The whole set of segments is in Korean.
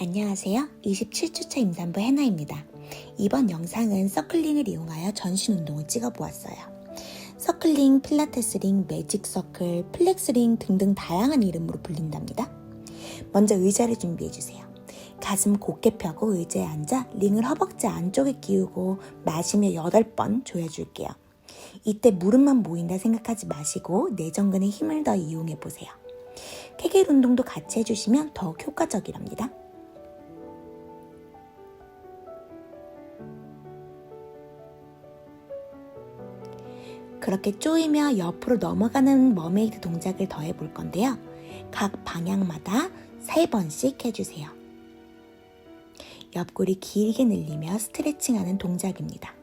안녕하세요. 27주차 임산부 해나입니다. 이번 영상은 서클링을 이용하여 전신 운동을 찍어보았어요. 서클링, 필라테스링, 매직 서클, 플렉스링 등등 다양한 이름으로 불린답니다. 먼저 의자를 준비해주세요. 가슴 곧게 펴고 의자에 앉아 링을 허벅지 안쪽에 끼우고 마시며 8번 조여줄게요. 이때 무릎만 모인다 생각하지 마시고 내전근에 힘을 더 이용해 보세요. 케겔 운동도 같이 해주시면 더욱 효과적이랍니다. 그렇게 쪼이며 옆으로 넘어가는 머메이드 동작을 더해 볼 건데요. 각 방향마다 3번씩 해주세요. 옆구리 길게 늘리며 스트레칭하는 동작입니다.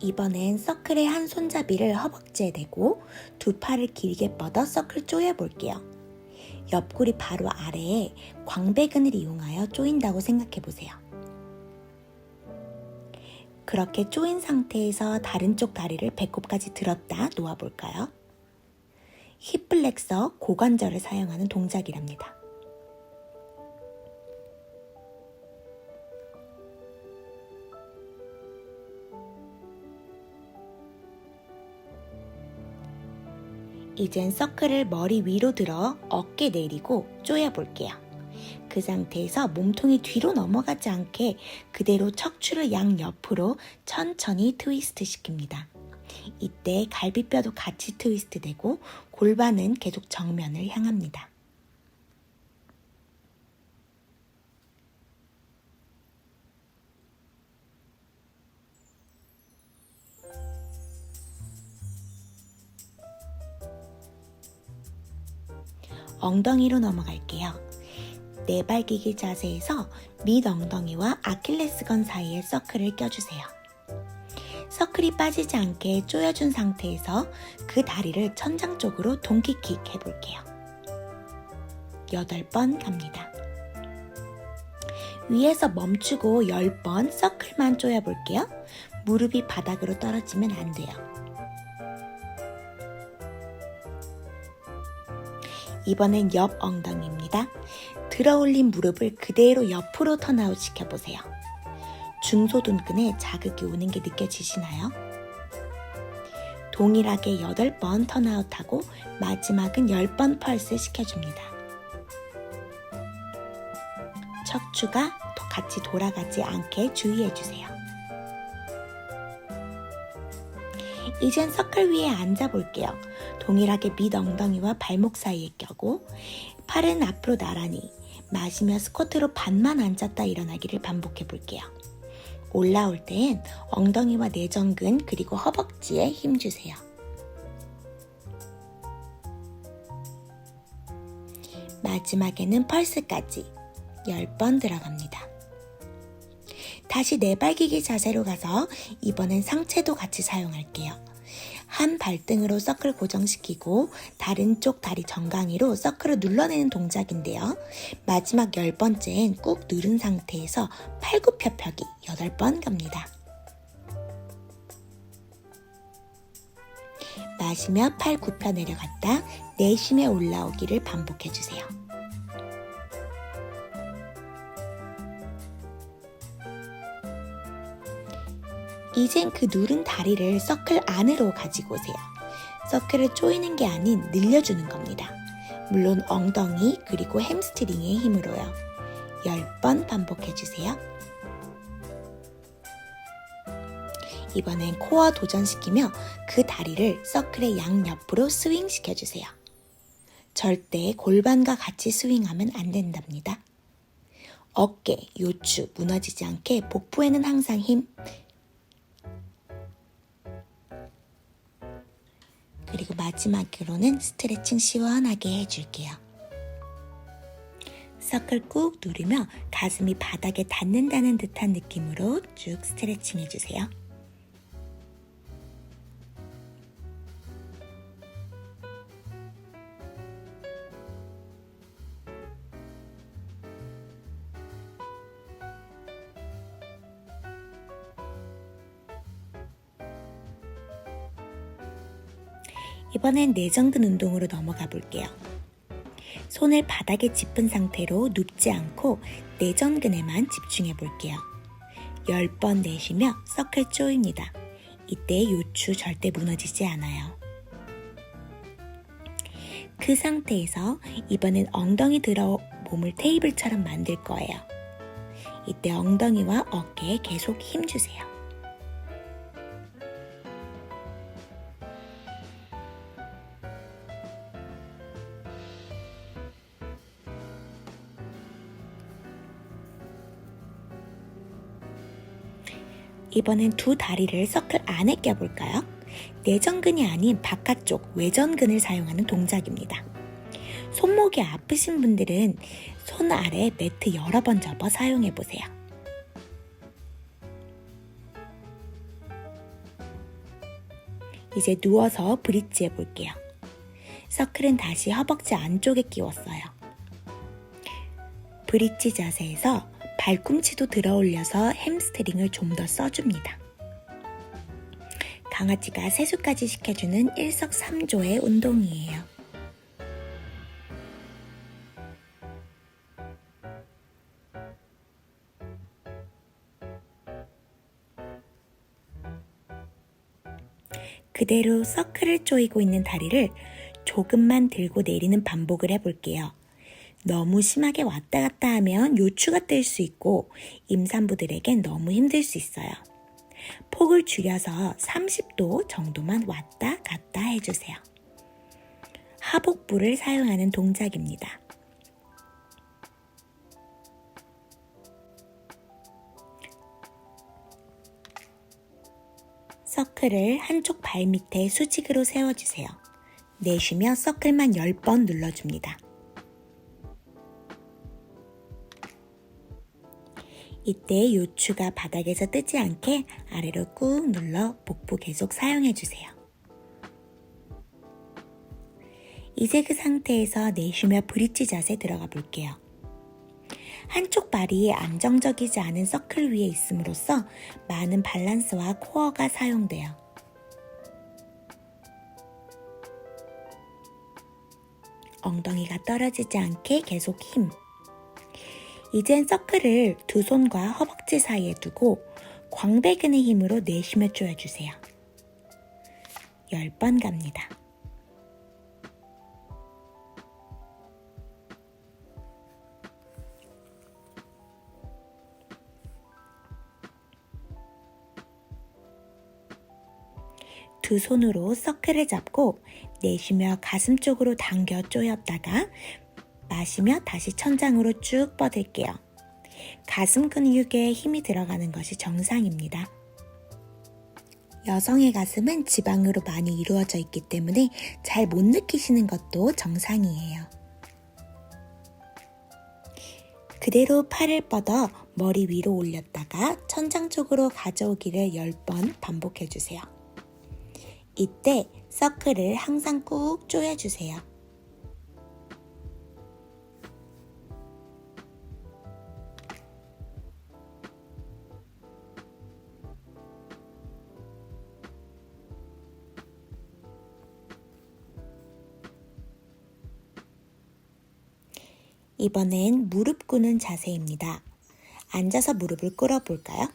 이번엔 서클의 한 손잡이를 허벅지에 대고 두 팔을 길게 뻗어 서클 조여 볼게요. 옆구리 바로 아래에 광배근을 이용하여 조인다고 생각해 보세요. 그렇게 조인 상태에서 다른 쪽 다리를 배꼽까지 들었다 놓아 볼까요? 힙플렉서 고관절을 사용하는 동작이랍니다. 이젠 서클을 머리 위로 들어 어깨 내리고 조여 볼게요. 그 상태에서 몸통이 뒤로 넘어가지 않게 그대로 척추를 양옆으로 천천히 트위스트 시킵니다. 이때 갈비뼈도 같이 트위스트 되고 골반은 계속 정면을 향합니다. 엉덩이로 넘어갈게요. 네발기기 자세에서 밑 엉덩이와 아킬레스건 사이에 서클을 껴주세요. 서클이 빠지지 않게 조여준 상태에서 그 다리를 천장 쪽으로 동키킥 해볼게요. 8번 갑니다. 위에서 멈추고 10번 서클만 조여볼게요. 무릎이 바닥으로 떨어지면 안 돼요. 이번엔 옆 엉덩이입니다. 들어 올린 무릎을 그대로 옆으로 턴아웃 시켜보세요. 중소둔근에 자극이 오는 게 느껴지시나요? 동일하게 8번 턴아웃하고 마지막은 10번 펄스 시켜줍니다. 척추가 같이 돌아가지 않게 주의해주세요. 이젠 서클 위에 앉아 볼게요. 동일하게 밑 엉덩이와 발목 사이에 껴고 팔은 앞으로 나란히 마시며 스쿼트로 반만 앉았다 일어나기를 반복해 볼게요. 올라올 땐 엉덩이와 내전근 그리고 허벅지에 힘 주세요. 마지막에는 펄스까지 10번 들어갑니다. 다시 네발기기 자세로 가서 이번엔 상체도 같이 사용할게요. 한 발등으로 서클 고정시키고 다른 쪽 다리 정강이로 서클을 눌러내는 동작인데요. 마지막 열 번째엔 꾹 누른 상태에서 팔굽혀펴기 8번 갑니다. 마시며 팔 굽혀 내려갔다 내쉬며 올라오기를 반복해주세요. 이젠 그 누른 다리를 서클 안으로 가지고 오세요. 서클을 조이는 게 아닌 늘려주는 겁니다. 물론 엉덩이 그리고 햄스트링의 힘으로요. 10번 반복해주세요. 이번엔 코어 도전시키며 그 다리를 서클의 양옆으로 스윙 시켜주세요. 절대 골반과 같이 스윙하면 안 된답니다. 어깨, 요추 무너지지 않게 복부에는 항상 힘, 그리고 마지막으로는 스트레칭 시원하게 해줄게요. 서클 꾹 누르며 가슴이 바닥에 닿는다는 듯한 느낌으로 쭉 스트레칭 해주세요. 이번엔 내전근 운동으로 넘어가 볼게요. 손을 바닥에 짚은 상태로 눕지 않고 내전근에만 집중해 볼게요. 10번 내쉬며 서클 쪼입니다. 이때 요추 절대 무너지지 않아요. 그 상태에서 이번엔 엉덩이 들어 몸을 테이블처럼 만들 거예요. 이때 엉덩이와 어깨에 계속 힘 주세요. 이번엔 두 다리를 서클 안에 껴볼까요? 내전근이 아닌 바깥쪽 외전근을 사용하는 동작입니다. 손목이 아프신 분들은 손 아래 매트 여러 번 접어 사용해 보세요. 이제 누워서 브릿지 해볼게요. 서클은 다시 허벅지 안쪽에 끼웠어요. 브릿지 자세에서 발꿈치도 들어 올려서 햄스트링을 좀 더 써줍니다. 강아지가 세수까지 시켜주는 일석삼조의 운동이에요. 그대로 서클을 조이고 있는 다리를 조금만 들고 내리는 반복을 해볼게요. 너무 심하게 왔다 갔다 하면 요추가 뜰 수 있고 임산부들에겐 너무 힘들 수 있어요. 폭을 줄여서 30도 정도만 왔다 갔다 해주세요. 하복부를 사용하는 동작입니다. 서클을 한쪽 발 밑에 수직으로 세워주세요. 내쉬며 서클만 10번 눌러줍니다. 이때 요추가 바닥에서 뜨지 않게 아래로 꾹 눌러 복부 계속 사용해주세요. 이제 그 상태에서 내쉬며 브릿지 자세 들어가 볼게요. 한쪽 발이 안정적이지 않은 서클 위에 있음으로써 많은 밸런스와 코어가 사용돼요. 엉덩이가 떨어지지 않게 계속 힘. 이젠 서클을 두 손과 허벅지 사이에 두고 광배근의 힘으로 내쉬며 조여주세요. 10번 갑니다. 두 손으로 서클을 잡고 내쉬며 가슴 쪽으로 당겨 조였다가 마시며 다시 천장으로 쭉 뻗을게요. 가슴 근육에 힘이 들어가는 것이 정상입니다. 여성의 가슴은 지방으로 많이 이루어져 있기 때문에 잘 못 느끼시는 것도 정상이에요. 그대로 팔을 뻗어 머리 위로 올렸다가 천장 쪽으로 가져오기를 10번 반복해 주세요. 이때 서클을 항상 꾹 조여주세요. 이번엔 무릎 꿇는 자세입니다. 앉아서 무릎을 꿇어 볼까요?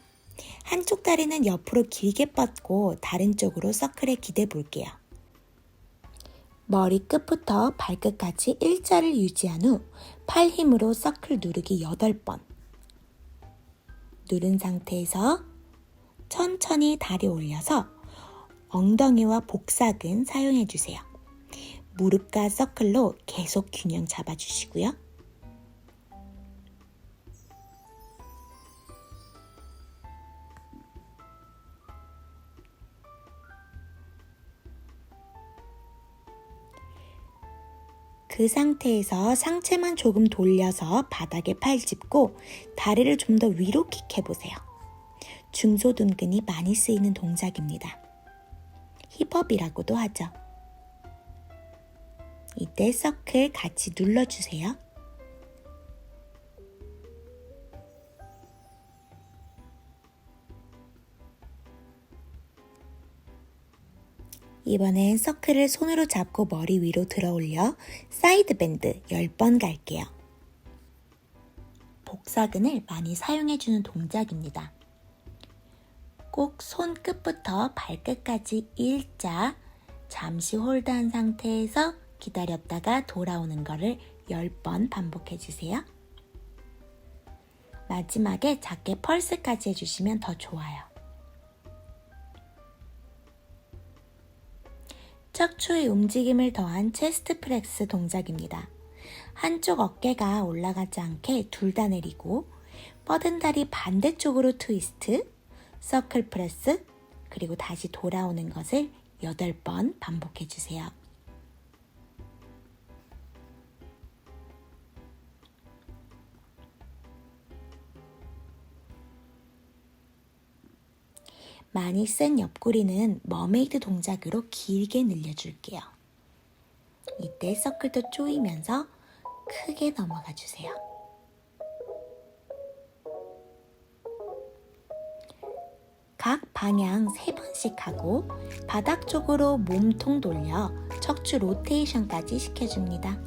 한쪽 다리는 옆으로 길게 뻗고 다른 쪽으로 서클에 기대 볼게요. 머리 끝부터 발끝까지 일자를 유지한 후 팔 힘으로 서클 누르기 8번. 누른 상태에서 천천히 다리 올려서 엉덩이와 복사근 사용해 주세요. 무릎과 서클로 계속 균형 잡아주시고요. 그 상태에서 상체만 조금 돌려서 바닥에 팔 짚고 다리를 좀 더 위로 킥해보세요. 중소둔근이 많이 쓰이는 동작입니다. 힙업이라고도 하죠. 이때 서클 같이 눌러주세요. 이번엔 서클을 손으로 잡고 머리 위로 들어 올려 사이드 밴드 10번 갈게요. 복사근을 많이 사용해주는 동작입니다. 꼭 손끝부터 발끝까지 일자 잠시 홀드한 상태에서 기다렸다가 돌아오는 것을 10번 반복해주세요. 마지막에 작게 펄스까지 해주시면 더 좋아요. 척추의 움직임을 더한 체스트 프렉스 동작입니다. 한쪽 어깨가 올라가지 않게 둘 다 내리고 뻗은 다리 반대쪽으로 트위스트, 서클 프레스, 그리고 다시 돌아오는 것을 8번 반복해 주세요. 많이 쓴 옆구리는 머메이드 동작으로 길게 늘려줄게요. 이때 서클도 조이면서 크게 넘어가 주세요. 각 방향 3번씩 하고 바닥 쪽으로 몸통 돌려 척추 로테이션까지 시켜줍니다.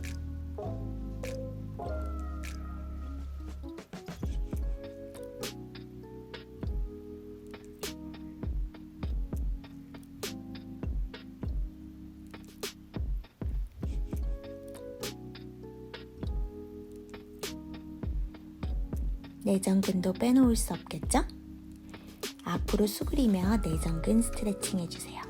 내전근도 빼놓을 수 없겠죠? 앞으로 수그리며 내전근 스트레칭 해주세요.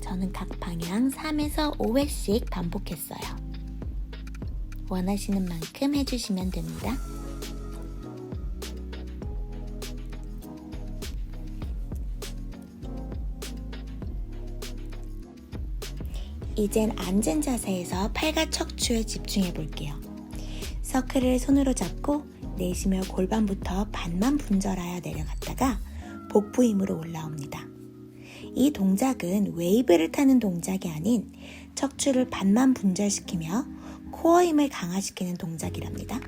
저는 각 방향 3에서 5회씩 반복했어요. 원하시는 만큼 해주시면 됩니다. 이젠 앉은 자세에서 팔과 척추에 집중해 볼게요. 서클을 손으로 잡고 내쉬며 골반부터 반만 분절하여 내려갔다가 복부 힘으로 올라옵니다. 이 동작은 웨이브를 타는 동작이 아닌 척추를 반만 분절시키며 코어 힘을 강화시키는 동작이랍니다.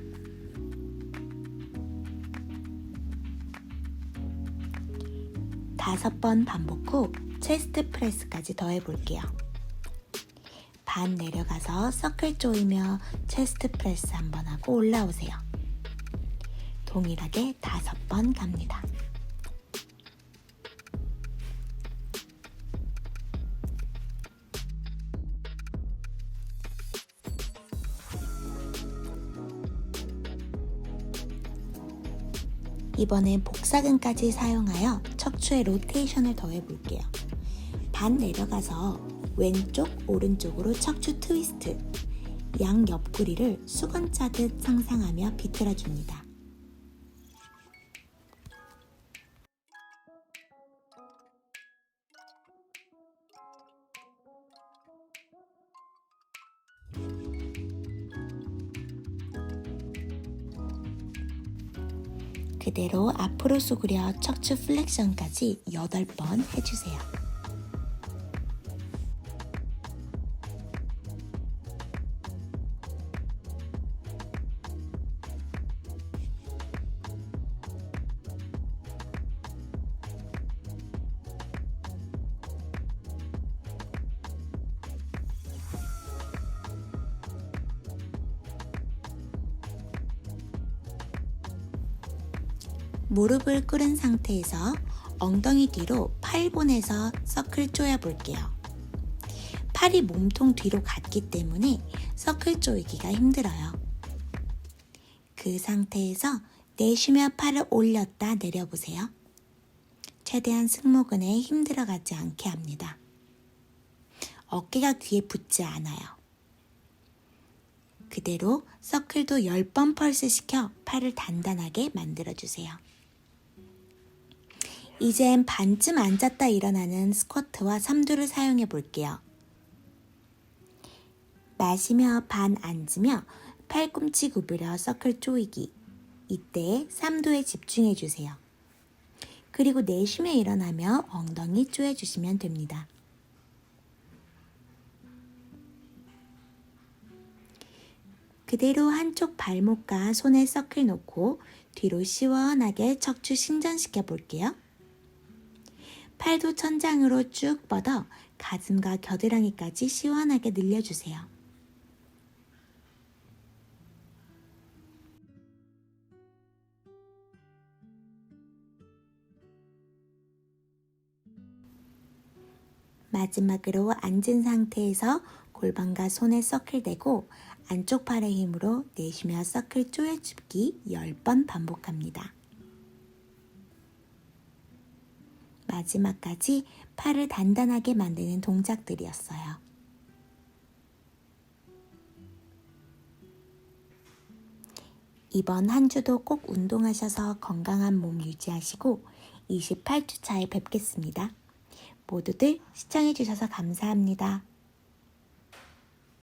다섯 번 반복 후 체스트 프레스까지 더해 볼게요. 반 내려가서 서클 조이며 체스트 프레스 한번 하고 올라오세요. 동일하게 다섯 번 갑니다. 이번엔 복사근까지 사용하여 척추의 로테이션을 더해 볼게요. 반 내려가서 왼쪽, 오른쪽으로 척추 트위스트. 양 옆구리를 수건 짜듯 상상하며 비틀어 줍니다. 그대로 앞으로 수그려 척추 플렉션까지 8번 해주세요. 무릎을 꿇은 상태에서 엉덩이 뒤로 팔 보내서 서클 쪼여 볼게요. 팔이 몸통 뒤로 갔기 때문에 서클 쪼이기가 힘들어요. 그 상태에서 내쉬며 팔을 올렸다 내려보세요. 최대한 승모근에 힘들어가지 않게 합니다. 어깨가 귀에 붙지 않아요. 그대로 서클도 10번 펄스 시켜 팔을 단단하게 만들어주세요. 이젠 반쯤 앉았다 일어나는 스쿼트와 삼두를 사용해 볼게요. 마시며 반 앉으며 팔꿈치 구부려 서클 조이기. 이때 삼두에 집중해 주세요. 그리고 내쉬며 일어나며 엉덩이 쪼여 주시면 됩니다. 그대로 한쪽 발목과 손에 서클 놓고 뒤로 시원하게 척추 신전시켜 볼게요. 팔도 천장으로 쭉 뻗어 가슴과 겨드랑이까지 시원하게 늘려주세요. 마지막으로 앉은 상태에서 골반과 손에 서클 대고 안쪽 팔의 힘으로 내쉬며 서클 쪼여줍기 10번 반복합니다. 마지막까지 팔을 단단하게 만드는 동작들이었어요. 이번 한 주도 꼭 운동하셔서 건강한 몸 유지하시고 28주 차에 뵙겠습니다. 모두들 시청해주셔서 감사합니다.